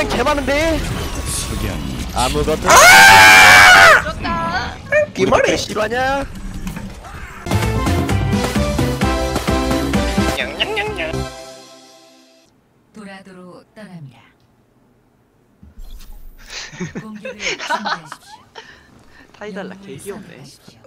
일벤 개 많은데 아무것도 기말해 실화냐 도라도로 떠납니다. 공격을 준비하십시오. 타이달라 개 귀엽네. 선택하십시오.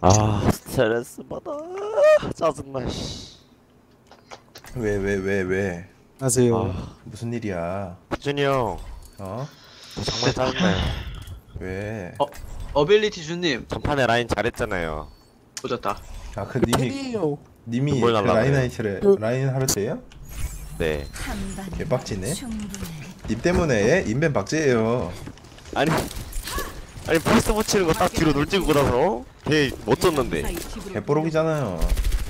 아 스트레스 받아 짜증나 씨왜왜 왜 왜 안녕하세요. 아, 무슨 일이야 준이 형 어? 정말 짜증나요 왜? 어. 어빌리티 주님 전판에 라인 잘했잖아요 보셨다. 아 그 님이 팬이에요. 님이 그뭘 날라가요? 라인 하이트를 라인 하르트예요? 네 한방 개빡치네. 님 때문에 인벤 박제예요 아니 아니 버스 붙이는 거 딱 뒤로 놀찌고 나서 되게 멋졌는데. 개뽀록이잖아요.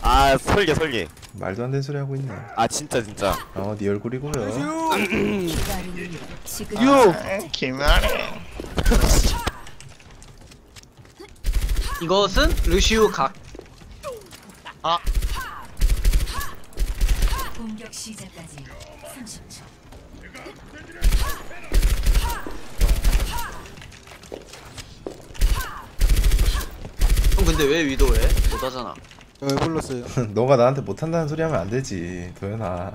아 설계 설계. 말도 안 되는 소리 하고 있네. 아 진짜 진짜. 어네 얼굴이고요. 기다리는 지금 이것은 루시우 각. 공격 시작까지 30초. 근데 왜 위도해? 못하잖아. 왜 불렀어요? 너가 나한테 못한다는 소리 하면 안 되지 도현아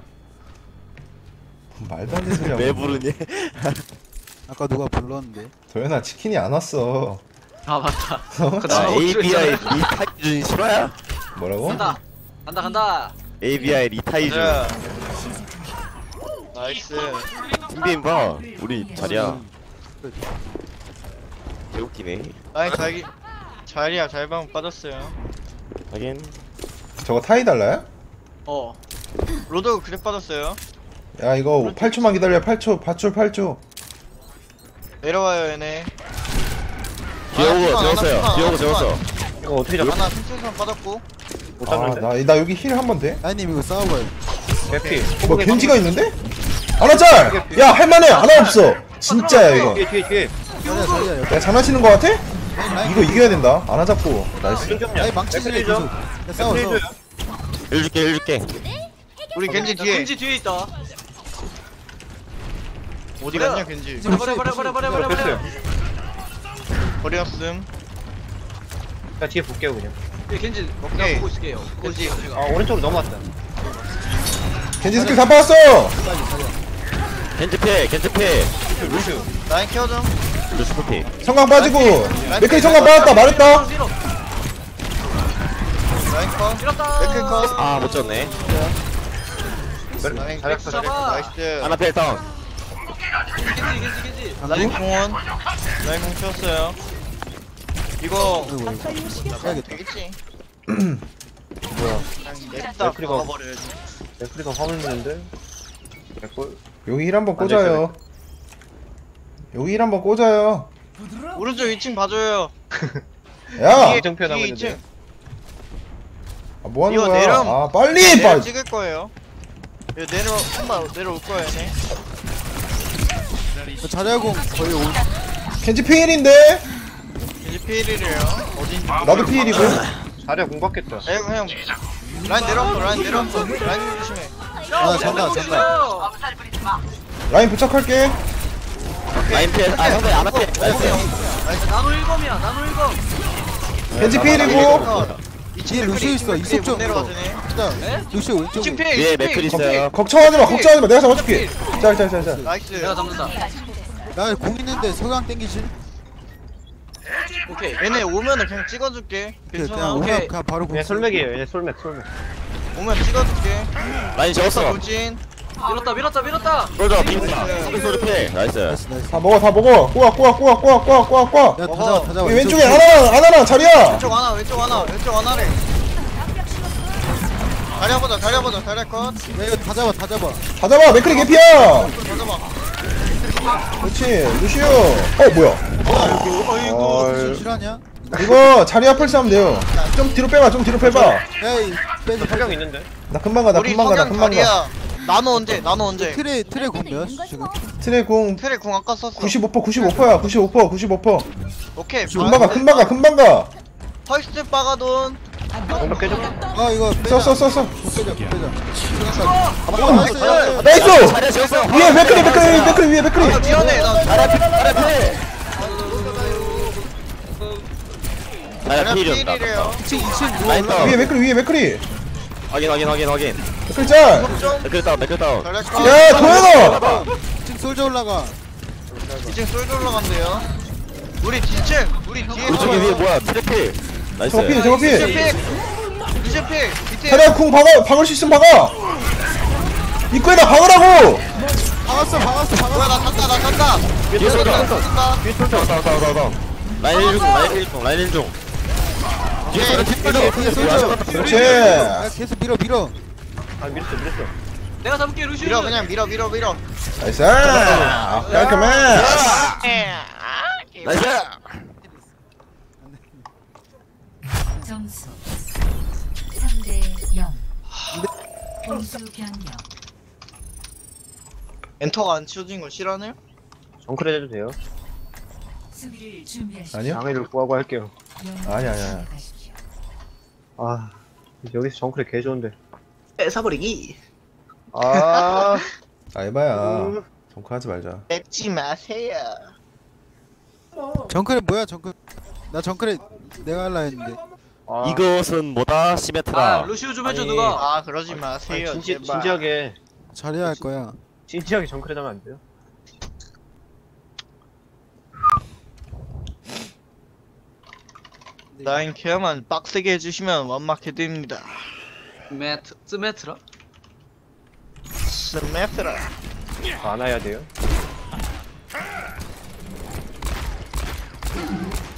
말도 안 되는 소리 왜. 부르니 아까 누가 불렀는데. 도현아 치킨이 안 왔어 아 맞다. 어? 그아 ABI. 리타이준 실화야? 뭐라고? 간다. 간다 간다. ABI 리타이준 나이스 팀비인 봐 우리 자리야 개웃기네 아니 자기 자리야 잘방 빠졌어요. 하긴 저거 타이 달라요? 어. 로드 그래 빠졌어요. 야 이거 8초만 기다려. 8초 밧줄 8초. 내려와요 얘네. 기어오고 아, 재웠어요. 하나, 기어오고 하나, 재웠어. 이거 어떻게 하나 승천선 빠졌고. 아나 나 여기 힐 한 번 돼? 아님 이거 싸워봐요. 개피. 어, 뭐 겐지가 있는데? 아나짤! 야 할만해. 아나 없어. 진짜야 이거. 뒤에 뒤에 자리야 자리야 옆에. 야 장난치는 거 같아? 이거 이겨야 된다 아나 잡고 나이스 아니 망치질해 계속. 야, 싸워 싸워. 일 줄게 일 줄게 우리 겐지 야, 뒤에 겐지 뒤에 있다. 어디 갔냐 겐지 버려 버려 버려 버려 버려 버려. 버렸음 자 뒤에 볼게요 그냥 예, 겐지 오케이. 내가 보고 있을게요. 겐지. 겐지. 아 오른쪽으로 넘어왔다 겐지 스킬 다 빠졌어! 겐지패 겐지패 라인 케어 좀 루스코피 성강 빠지고. 맥크리 성강 빠졌다. 말했다. 라인 컷. 밀었다. 맥클 컷 아 못 졌네. 라인 잘했어. 나이스. 하나 패 다운. 라인 공원 라인 공 채웠어요. 이거. 되겠지? 뭐야? 냅다 맥클이가- 박아버려야지 레프리가 화물 내는데? 개꿀 여기 힐 한번 꽂아요 여기 힐 한번 꽂아요 오른쪽 2층 봐줘요 야! 뒤에 정표 남았는데. 2층 아, 뭐 하는 이거 거야? 내려면- 아 빨리! 내려 빨리! 찍을 거예요 이거 내려 한번 내려올 거야 얘네 자리야공 거의 올. 켄지 피일인데? 이제 피일이래요 어딘지 나도 피일이고 자리야 공 받겠다 에 형. 라인 내려왔어 라인 내려왔어 라인 조심해 아 잔다 잔다. 라인 부착할게 라인 패 아, 상대 안 앞에 나이스 나노 일검이야. 나노 일검. 켄지 피일이고 뒤에 루시오 있어. 이속 좀. 내려가더니 진짜 루시오 왼쪽. 2층 피 위에 맥클 있어요 걱정하지 마 걱정하지 마 내가 잡아줄게 자자자자 나이스 내가 잡는다. 나공 있는데 석양 땡기지. 오케이. 얘네 오면은 그냥 찍어줄게 괜찮아 오케이. 그냥 바로 공. 얘 솔맥이에요 얘 솔맥 솔맥 오면 찍어줄게 라인 재웠어 돌진 밀었다 밀었다 밀었다. 솔저 소리 소리 패 나이스. 다 먹어 다 먹어 꼬아 꼬아 꼬아 꼬아 꼬아 꼬아 꼬아 야다 먹어. 잡아 다 잡아. 이 왼쪽에. 하나 하나랑 자리야 왼쪽 하나 왼쪽 하나 왼쪽 하나래 다리 보자 다리 보자 다리 컷 야 이거 다 잡아 다 잡아. 다 잡아 맥크리 개피야 잠깐만 그렇지 루시오 어 뭐야 어이구 어, 실화냐? 이거 자리 앞을 싸면 돼요 좀 뒤로 빼봐 좀 뒤로 빼봐 빼줘. 석양 있는데 나 금방 가나 우리 금방 가나 금방 가 다리야 나노 언제? 나노 언제? 트레 트레 공몇? 지금? 트레 공 트레 공 아까 썼어. 95% 95%야. 95% 95% 오케이. 금방 가 금방 가 금방 가. 펄스트 빠가돈. 공격 깨져. 아 이거 빼자. 써써 써써. 빼자. 빼자 나이스. 위에 맥크리 맥크리 맥크리 위에 맥크리 아 미안해 나 자리야 필이었다 필이래요 2층 2층 누워 라인 올라 다운 위에 맥크리 위에 맥크리 확인 확인 확인 확인 맥크리 짤야 맥클 다운 맥클 다운. 잘했어 도현아! 2층 솔져 올라가. 2층 쏠 올라간대요. 우리 뒤층 우리 뒤에 우리 저기 위에 뭐야? 트래필. 나이스. 저거 피 저거 피 리즈픽 밑에. 자리야 쿵 박아 박을 수 있으면 박아. 입구에다 박으라고! 박았어 박았어 뭐야 박았어. 나 탔다 나 탔다. 뒤에 쏠져 탔다 뒤에 쏠져 다운 다운 다운 다운. 라인 1중 라인 1중 라인 1중. 뒤에 쏠져 뒤에 뒤에 솔져 그렇지 야 계속 밀어 밀어 아 밀었어 밀었어. 내가 잡을게 루시. 밀어 그냥 밀어 밀어 밀어. 나이스. 깔끔해. 나이스. 점수 3대 0 공수 변경. 엔터가 안 치워진 걸 싫어하네요? 정크레 해도 돼요. 수비를 아니요? 장애를 구하고 할게요. 아니, 아니, 아니. 아 여기서 정크레 개 좋은데 뺏어버리기. 아. 아 에바야. 정크하지 말자. 뺏지 마세요. 정크레 뭐야 정크레 나 정크레 내가 할라 했는데. 아, 이것은 뭐다? 아 시메트라. 루시오 좀 해줘 아니. 누가. 아 그러지 아니, 마세요 진지, 제발. 진지하게. 잘해야 할 거야. 진지하게 정크레 하면 안 돼요? 라인 케어만 빡세게 해주시면 완막해드립니다 매트 스매트라 스매트라 안 와야 돼요?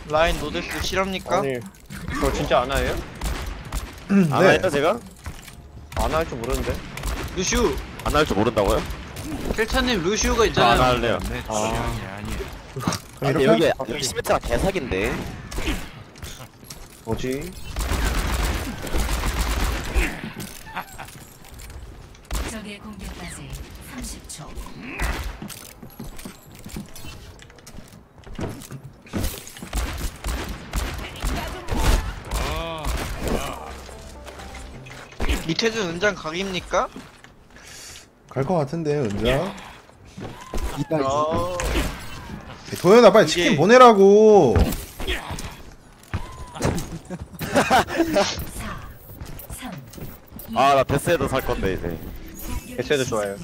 라인 노데스 실합니까? 아니 저 진짜 안 와요? 네안 할까 제가? 안 할 줄 모르는데 루시오 안할 줄 모른다고요? 필차님 루시오가 안 있잖아요 할래요 아 근데 이렇게? 여기 여기 시메트라 개사기인데 뭐지? 적의 공격까지 30초. 이태준 은장 각입니까? 갈 것 같은데 은자 이따 어... 도현아 빨리 치킨 이게- 보내라고. 4 3 아나 데스헤드 살 건데 이제. 에세도 좋아요.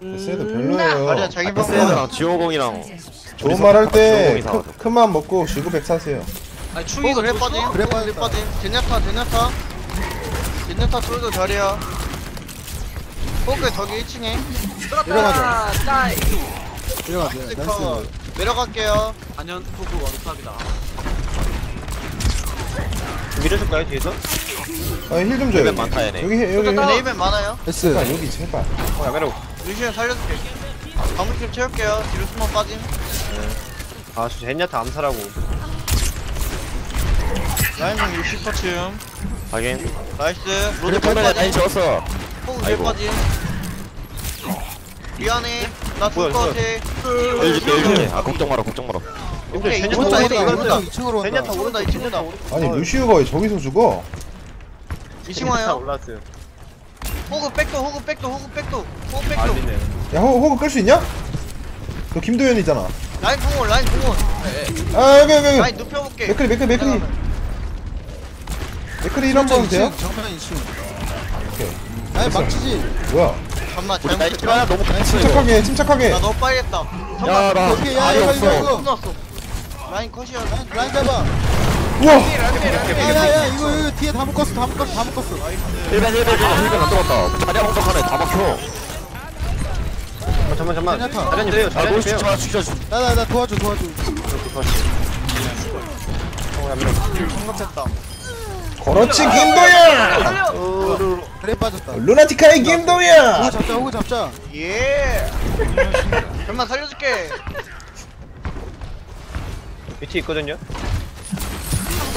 됐어도 아니야 별로예요. 자기 방법 데스헤드랑 지오공이랑 좋은 말 할때 조용히 사와줘. 큰맘 먹고 지구 백 사세요. 아니 어 충이가 그래? 빠짐 그래 빠졌다. 빠짐. 데냐타 데냐타. 데냐타 솔도 자리야 호그 저기 1층에. 내려가자. 짜이 스커 나이스. 내려갈게요. 안녕 포크 원탑이다 밀어줄까요 뒤에서? 아 힐 좀 줘요 여기. 많다, 얘네. 여기 해, 여기 해. 네이벤 많아요. 나이스 제발 여기 제발. 어 야매로 루시안 살려줄게. 방울팀 채울게요. 뒤로 숨어 빠짐. 아저 젠야타 암살하고. 라인은 60%쯤. 확인. 나이스. 로드 그래 빠짐. 지웠어. 아이고. 빠짐. 미안해. 나 뭐야, 죽을 것 같아. 1줄게 1줄게 아 걱정 마라 걱정 마라 오케이 오른쪽 이거 오른쪽 온다 2층으로 온다 젠야타 오른다 2층 온다 아니 루시우가 왜 저기서 죽어? 2층 젠야타 와요? 올라왔어요. 호그 백도 호그 백도 호그 백도 호그 백도. 안되네. 야 호, 호그 끌 수 있냐? 너 김도현이잖아. 라인 공원 라인 공원. 아 여기 여기 라인 여기 눕혀볼게. 맥크리 맥크리 맥크리. 맥크리 1한 번 돼요? 정면 2층 오케이. 아니 막치지. 뭐야? 잠만 우리 나이 너무 이거 침착하게 침착하게. 나 너무 빨리 했다. 잠만 야나 오케이 야 알이 이거 없어. 이거 이거 끝났어 라인 컷이야 라인 라인 잡아 우와 야야야 이거 이거 뒤에 다 묶었어 다 묶었어 다 묶었어 1벤 1벤 1벤 1벤 안 들어갔다 자리야 공격하네 다 막혀 어, 잠만 잠만 젠야타. 자리님 빼요 아 자리님 노시 빼요 치마 죽여줘 나나 나 도와줘 도와줘 어 그렇지 김도현 그래 빠졌다 루나티카의 김도현 호구 잡자 호구 잡자 예 잠만 살려줄게 위치 있거든요?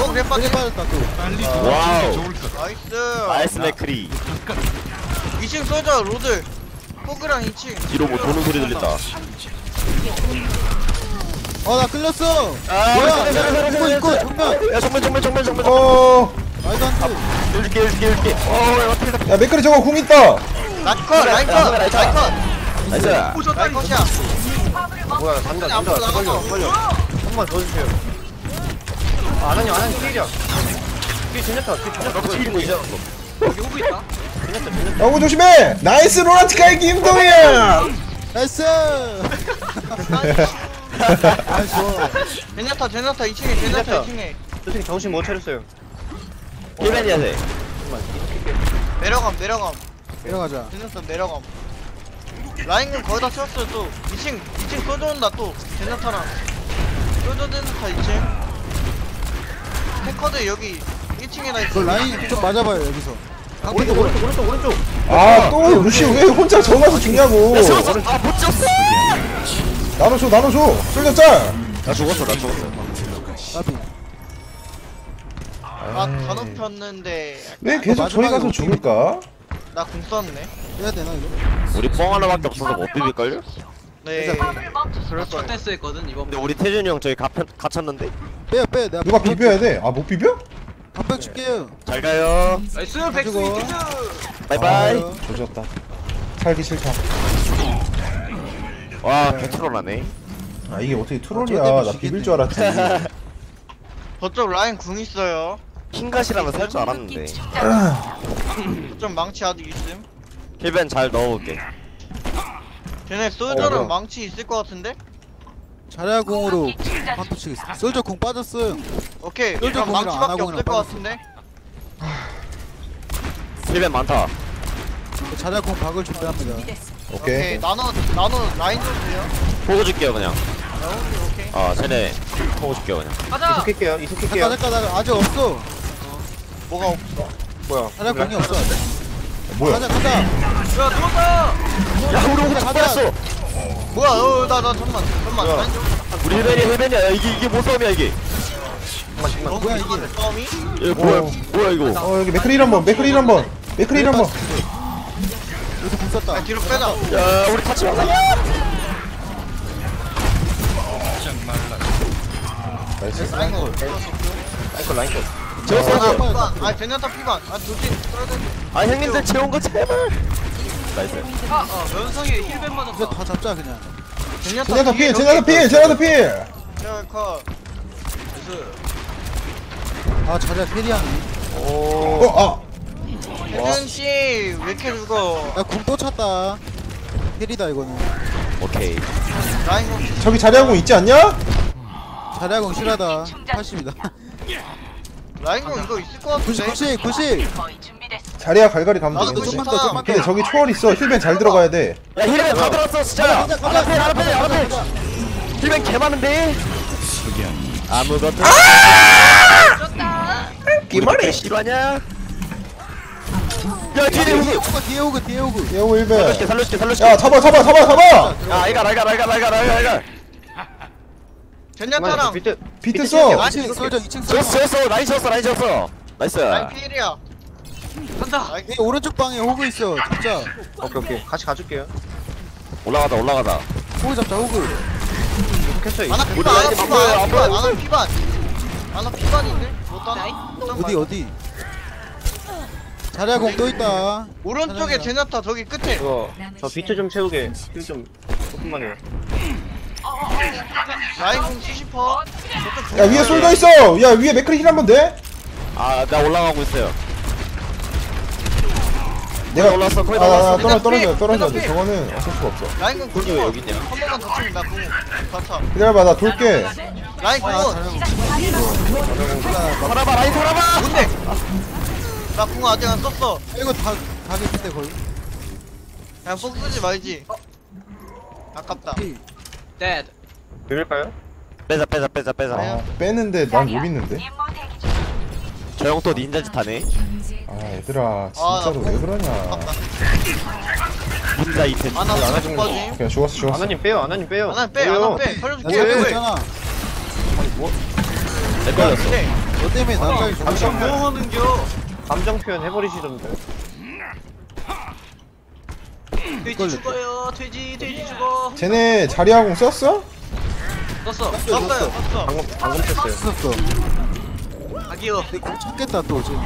어 그래 빠졌다. 또. 와우. 나이스. 나이스 맥크리. 2층 쏘자 로드 포그랑 2층. 뒤로 뭐 도는 소리 들린다. 어나 끌렸어. 아 뭐야? 이거 이거 정면. 야 정면 정면 정면 정면 어, 말도 안돼. 이렇게 이렇게 이렇게. 어야 앞에 야 맥크리 저거 궁 있다. 라이컷 라이컷 라이컷. 나이스. 라이컷이야. 뭐야 간다 앞으로 걸려. 걸려 한번 더 주세요. 아, 아나님 아나님 필이야. 뒤 진짜다 뒤 진짜다. 너도 튀는 거 이제 여기 있다. 야구 조심해. 나이스 로라티카의 김동현. 나이스! 아 좋아 제냐타 제냐타 2층에 제냐타 제냐타. 2층에. 선생님 정신 못 차렸어요. 힐맨이야 돼 내려감 내려감. 내려가자. 제냐타 내려감. 라인은 거의 다 채웠어요 또. 2층 2층 쏘져 온다 또. 제냐타랑 쏘져 제냐타 2층 태커드 여기 1층에다 그 있어 라인 좀 맞아봐요 여기서 오른쪽 오른쪽 오른쪽 오른쪽 아, 또 루시 왜 혼자 저 가서 죽냐고. 아못 쳤어 나눠줘, 나눠줘. 쏠려 짤. 나 죽었어 나 죽었어 까비 아다 높였는데 왜 계속 저희 가서 죽을까? 나 궁 썼네 해야 되나 이거? 우리 뻥 하나밖에 없어서 못 비빌걸요? 네. 그럴 거예요. 댄스 했거든 이번 근데 우리 태준이 형 저희 가, 갇혔는데. 빼요 빼요. 내가 누가 비벼야 돼? 아, 못 비벼? 반백 줄게요. 잘 가요. 나이스 가지고. 백스 이기즈 바이바이. 아, 조졌다. 살기 싫다. 와 개트롤 하네. 아, 이게 어떻게 아, 저 트롤이야. 때문에 나 비빌 줄 알았지. 저쪽 라인 궁 있어요. 킹갓이라면 살 줄 알았는데. 좀 망치 아직 있음. 힐벤 잘 넣어볼게 쟤네 어, 솔저는 뭐야. 망치 있을 것 같은데? 자리야 공으로 판토 치겠어. 솔저 공 빠졌어요. 오케이. 솔저 그럼 공이랑 망치밖에 안하공이랑 없을 것 빠졌어. 같은데? 힐벤 많다. 자리야 공 박을 준비합니다. 오케이. 오케이. 나눠 나눠 라인 좀 돼요. 보고 줄게요 그냥. 아, 오케이 오케이. 어 쟤네 보고 줄게요 그냥. 가자. 이속할게요 이속할게요. 잠깐 잠깐 나 아직 없어. 뭐가 없어? 뭐야 자리야 공이 없어 뭐야? 가자 가자 야 들어왔다 야 우리 오고 가자. 쳤어 뭐야 어나나 잠만 잠만? 라인 좀 우리 힐벤이 힐벤이야 야, 이게 이게 뭐 싸움이야 이게 잠깐만 어, 뭐야, 이게? 싸움이? 얘 뭐야 어. 뭐야 이거 어, 여기 맥크리 한번, 맥크리 한번. 맥크리 한번. 여기서 공 썼다 아 뒤로 빼자 야 우리 같이 가자 나이스. 라인 거 라이컷 라이컷 재웠어 아 피반 아 제냐타 피반 아 돌진 떨어져 아 형님들 재운 거 제발. 나이스. 아 어, 힐벤 이거 맞았다. 다 잡자 그냥. 제나타 필, 제나타 필, 제나타 필. 제냐타 아 자리야 캐리하네. 어, 혜준 씨 왜 이렇게 죽어? 야공 또 찼다. 캐리다 이거는. 오케이. 라인 아. 저기 자리하고 있지 않냐? 자리야 공 실하다. 80이다 라인 거 이거 있을 것90 같은데. 90 90 자리야 갈갈이 가면 나도 되는 좀만 거지. 더 좀만 근데 저기 초월 있어. 힐벤 잘 들어가야 돼. 야 힐벤 다 들었어 진짜. 가자, 가자, 패 힐벤 개 많은데? 아무것도 기말이. 실화냐 야? 뒤에 뒤에 우리 오고 뒤에 오고 뒤에 오고 예우 살려줄게 힐벤. 살려줄게 살려줄게. 야, 잡아, 잡아, 잡아, 잡아. 야 알갈 알갈 알갈 알갈 알갈 제냐타랑. 비트 비트 써. 2층 솔저 2층 지웠어 솔저 지웠어 라인 나이스. 라인 필이야. 간다. 라인 이 오른쪽 방에 호그 있어 진짜. 오케이 오케이. 같이 가줄게요. 올라가다 올라가다 호그 잡자 호그. 켰어요 아나 피반 아나 피반. 아나 안 피반. 아나 피반. 아나 피반인데? 못 따나? 어디 어디? 자리야 공또 있다. 오른쪽에 제냐타 저기 끝에. 이거 저 비트 좀 채우게. 힐좀 조금만 해요 라인 공 70퍼 야, 위에 솔더 있어. 야, 위에 맥크리 힐 한 번 돼? 아 나 올라가고 있어요 내가 올랐어, 거의 아, 다 아, 올랐어. 떨어 떨어져 떨어져 필, 돼. 저거는 어쩔 수가 없어. 라인 공 90퍼 왜 여기 있냐? 한 번만 더 치면 나 공 다 차 기다려봐, 나 돌게. 라인 공아공 살아봐 라인 살아봐 뭔데? 나공 아직 안 썼어 이거 다 가게 끝에 거의 그냥 뽕 쓰지 말지 아깝다 데드 비빌까요? 빼자 빼자 빼자 빼자. 아, 빼는데 난 못 있는데. 저 형 또 닌자 짓 하네. 아, 얘들아, 진짜로 왜 그러냐. 닌자 이템. 아나 안못 해주는 빠짐 그냥 죽었어, 죽었어. 아나님 빼요 아나님 빼요. 아나 빼? 아나 빼 나 살려줄게 왜, 왜? 있잖아 내 거였어. 그래 너 때문에 표현. 뭐 하는겨? 감정 표현 해버리시던데 돼지 죽어요. 돼지 돼지 죽어. 쟤네 자리하공 썼어? 썼어. 썼어요 썼어. 방금 방금 쳤어요. 썼어. 아기요. 근데 찾겠다 또 지금.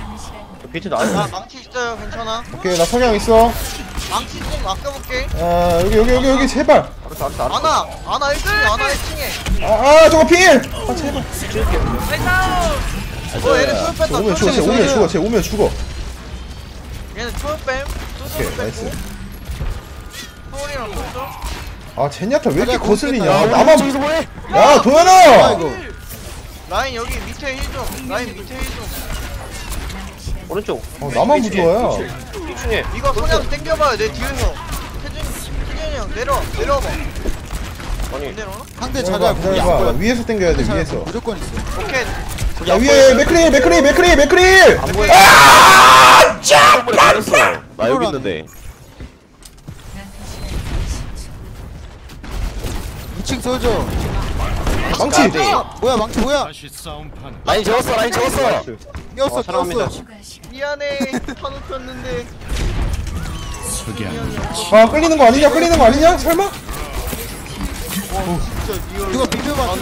비트도 나안 망치 있어요. 괜찮아. 오케이 나 성향 있어. 망치 좀 아껴볼게. 아 여기 여기 여기 여기 제발. 알았어 알았어 알았어. 아나 아나 1층에 아나 1층에. 아, 아 저거 필! 아 제발. 어 얘네 초월 뺐다. 오면 죽어 쟤 오면 죽어 쟤 오면 죽어. 얘네 초월 뺨. 오케이 나이스 아 젠야타 왜 이렇게 자리야, 거슬리냐 공. 나만 저기서 뭐해? 야아 도현아! 이거 라인 여기 밑에 힐좀 라인 밑에 힐좀 오른쪽 어 나만 부조화야 2층에 이거 그냥 땡겨봐요 내 뒤에서 태준 태준이 형 내려 내려와봐 아니 내려오나? 상대 자리야 기다려봐 공이 안 기다려봐 보여 위에서 당겨야 돼 자리야 위에서 공 무조건 있어 오케이 야 위에 맥크리 맥크리 맥크리 맥크리 안 보여 걸렸어. 나 여기 있는데. 2층 쏘죠. 망치! 뭐야 망치 뭐야? 라인 재웠어, 라인 재웠어. 나이스. 꼈어 어, 미안해. 판 눕혔는데. 아 끌리는 거 아니냐? 끌리는 거 아니냐? 설마? 누가 비벼봐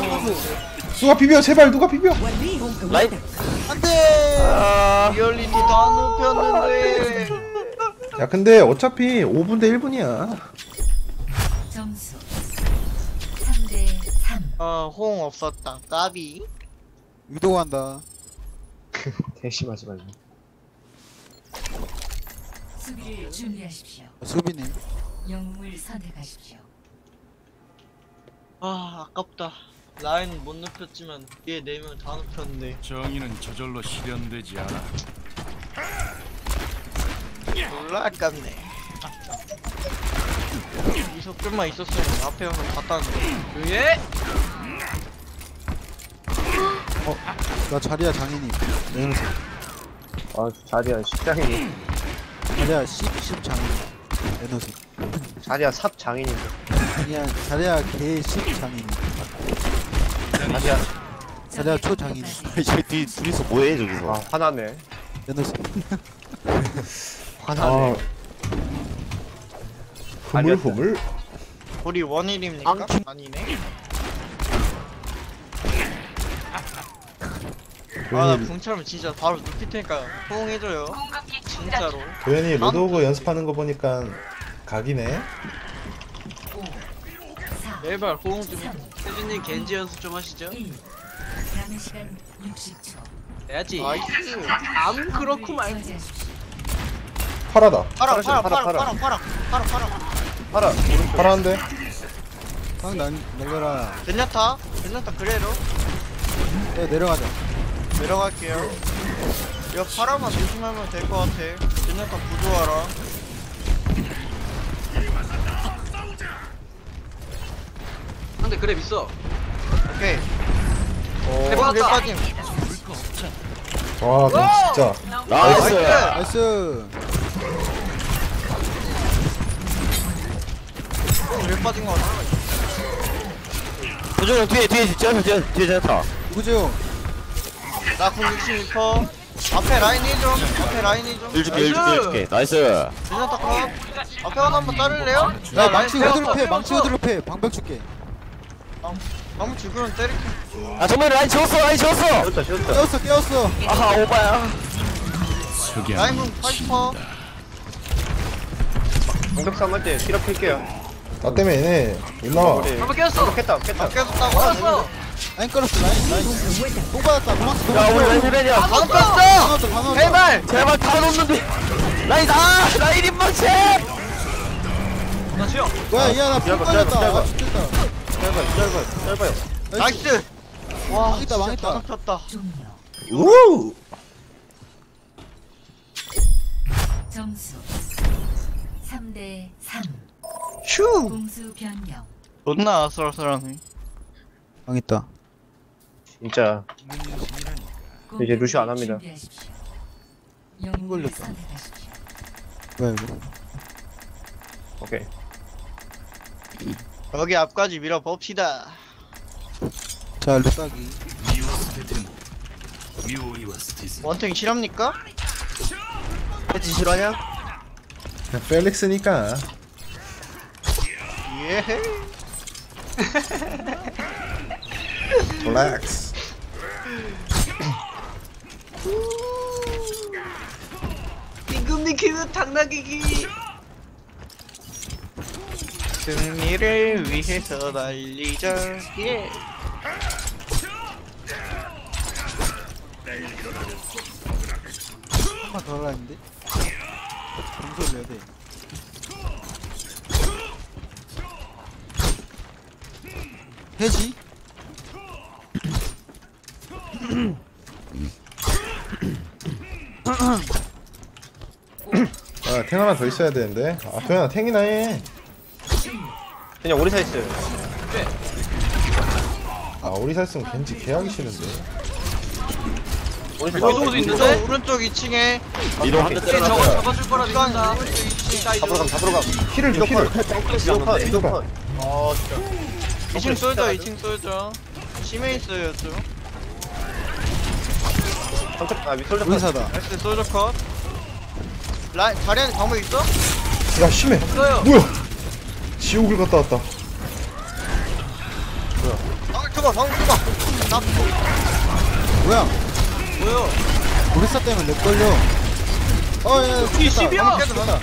누가 비벼. 제발 누가 비벼? 라인. 안돼! 아, 리얼리티 다 눕혔는데. 야 근데 어차피 5분 대 1분이야 3아 호응 없었다. 까비. 위도한다. 대심하지 말고. 수비를 준비하십시오. 수비님. 영웅을 선택하십시오. 아 아깝다. 라인 못 눕혔지만 얘 4명 다 눕혔는데 정의는 저절로 실현되지 않아. 몰라 아깝네. 이 속들만 있었으면 앞에 가서 갔다는데 예나 자리야 장인이. 아 자리야 십장인이. 자리야 10, 10 장인. 에너지. 자리야 삽 장인인데 아니야 자리야 개10 장인 자리야. 자리야 초 장인 저기 뒤 둘이서 뭐해 저기서? 아 화나네. 에너지. 화나네. 아. 흐물흐물? 우리 원일입니까? 아니네 아나 궁처럼 진짜 바로 눕힐 테니까 호응해줘요. 진짜로. 도현이 로드오그 연습하는 거 보니까 각이네. 5 4 제발 호응 좀 태준님 겐지 연습 좀 하시죠. 1 남은 시간 60초 해야지. 나이스. 암 그렇구만 저지하십시오 파라다 팔아, 팔아 팔아. 팔아 팔아 팔아 팔아 팔아 오른쪽 파라인데? 형 날, 날려라. 젠야타 젠야타 그래로. 야 내려가자 내려갈게요 이거 파라만 조심하면 될 것 같아 젠야타 부조하라 상대 그랩 있어 오케이 어, 길 빠짐 와 너 진짜 나이스. 나이스 길 빠진 거 같아 도전 형 뒤에 뒤에 뒤에 뒤에 뒤에 제타. 누구죠? 나군 66퍼 앞에 라인 1좀 앞에 라인 1좀. 일 줄게 일 줄게 일 줄게. 나이스. 젠야타 컷 앞에 하나 한번 따를래요? 야 망치 으드로 패 망치. 으드로 패. 방벽 줄게. 아무 죽으면 때릴게. 아 정말 라인 지웠어 라인 지웠어. 쉬었다 쉬었다. 깨웠어 깨웠어. 아하 오바야. 라인 군 80퍼 공격 싸움 할때 피력 킬게요. 나 때문에 얘네 못 나와. 우리 한번 깼어. 깼다 깼다. 깨졌다고? 깼어 라인 끌었어 라인 라인 똥 받았다 도망쳐 야 우리. 안 뺐어! 방어다 방어다 제발! 제발 다 놓는데. 라인 아 라인 입망치. 나 수영 뭐야 짧아, 걸렸다 짧아, 아 죽겠다 짧아요 짧아요 짧아요 나이스! 와 망했다, 망했다. 다 눕혔다 종료 우 점수 3대 3 휴! 공수 변경 존나 아슬아슬하네 망했다 진짜 이제 루시 안 합니다. 영웅을 걸렸다. 뭐야 이거 오케이 여기 앞까지 밀어 봅시다 자 루따기 원탱 실합니까? 패치 실화냐? 그냥 펠릭스니까 예. 릴 렉스 임금님 키는 당나귀기. 승리를 위해서 달리자. 예. 한번 더 하려 했는데 점수 올려야 돼 해지? 아, 탱 하나 더 있어야 되는데. 아, 도현아, 탱이나 해. 그냥 오리사 있어요 아, 오리사 있으면 겐지 개하기 싫은데. 오리사 위도우도 있는데? 오른쪽 2층에 리도 한대 저거 잡아줄 거라 믿는다. 오른쪽 2층 잡으러. 감 잡으러 감 힐을 줘, 힐을. 위도 컷 위도 컷 아, 진짜 2층 쏠져 2층 쏠져. 심해 있어요 좀. 정착 아 위솔저 컷 의사다 나이스 쏠져 컷. 라인 자리 안에 방법 있어? 야, 심해. 없어요. 뭐야? 지옥을 갔다 왔다. 방울 쳐봐 방울 쳐봐. 나 뭐야 뭐요? 우리사 때문에 렉 걸려 어야 이 10이야. 방울 깨도 많아.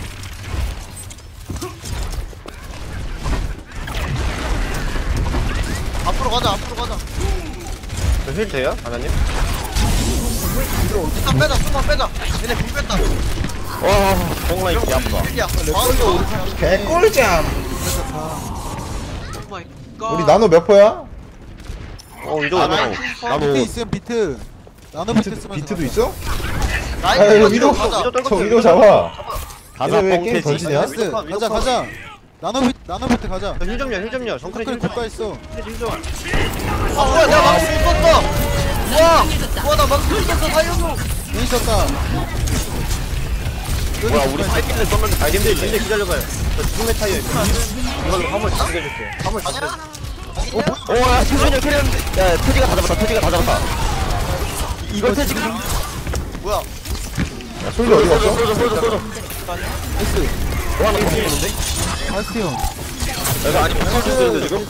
앞으로 가자 앞으로 가자. 저힐 돼요? 아나님? 일단 빼자 숨만 빼자. 얘네 불 뺐다. 와 뽕라인 개 아프다 야 방울도 개꿀잠! 오 마이 갓. 우리 나노 몇 퍼야? 어 위도 나노 나노 비트 나노 있으면 비트 나노 비트 비트, 쓰면서 비트도. 있어? 라인 아, 위도, 가자. 저 위도 잡아. 가자 얘네 왜 게임 던지냐? 나이스 가자. 가자 나노 비트 나노 비트 가자 힐 좀요 힐 좀요 정크레 정크레 힐좀 고가 있어 힐좀 아 뭐야 내가 막고 있었어. 와, 와 나 막고 있었어 살려줘. 있었다. 뭐야 우리 사이클을 썼는데 아 님들 님들 기다려봐요. 저 죽음의 타이어 있어. 이걸로 화물 다 죽여줄게 화물 다 죽여 오야 최준이 캐리했는데 야 태지가 다 잡았다. 태지가 다 잡았다. 이걸 태지가 뭐야? 야, 솔저 어디 갔어? 쏘져 쏘져 쏘져 나이스. 와나 뽕이는데? 바스티온. 내가 아니 못 쏘는데 지금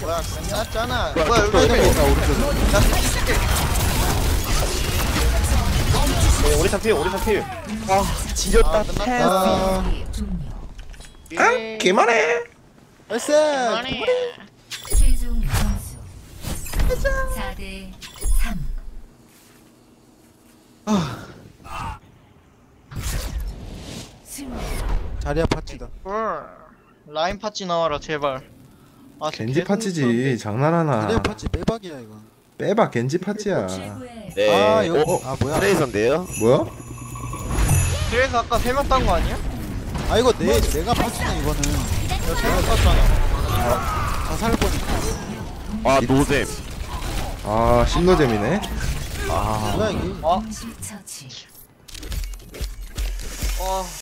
뭐야? 오른쪽에 나. 네, 오리사 필 오리사 필 지렸다 아. 아, 개만해. 나이스 최종 점수 4대 3. 승리. 자리야 파치다 라인 파츠 나와라 제발. 아, 겐지 파츠지. 장난하나. 자리야 파치 빼박이야 이건 빼봐, 겐지 파츠야. 네 아 여기 어? 아 뭐야 트레이서인데요? 뭐야? 그래서 아까 세 명 딴 거 아니야? 아 이거 내 내가 파치네 이거는 세명 땄잖아. 다살 거니까 아 노잼 아, 신노잼이네. 뭐야 이게 처치. 와,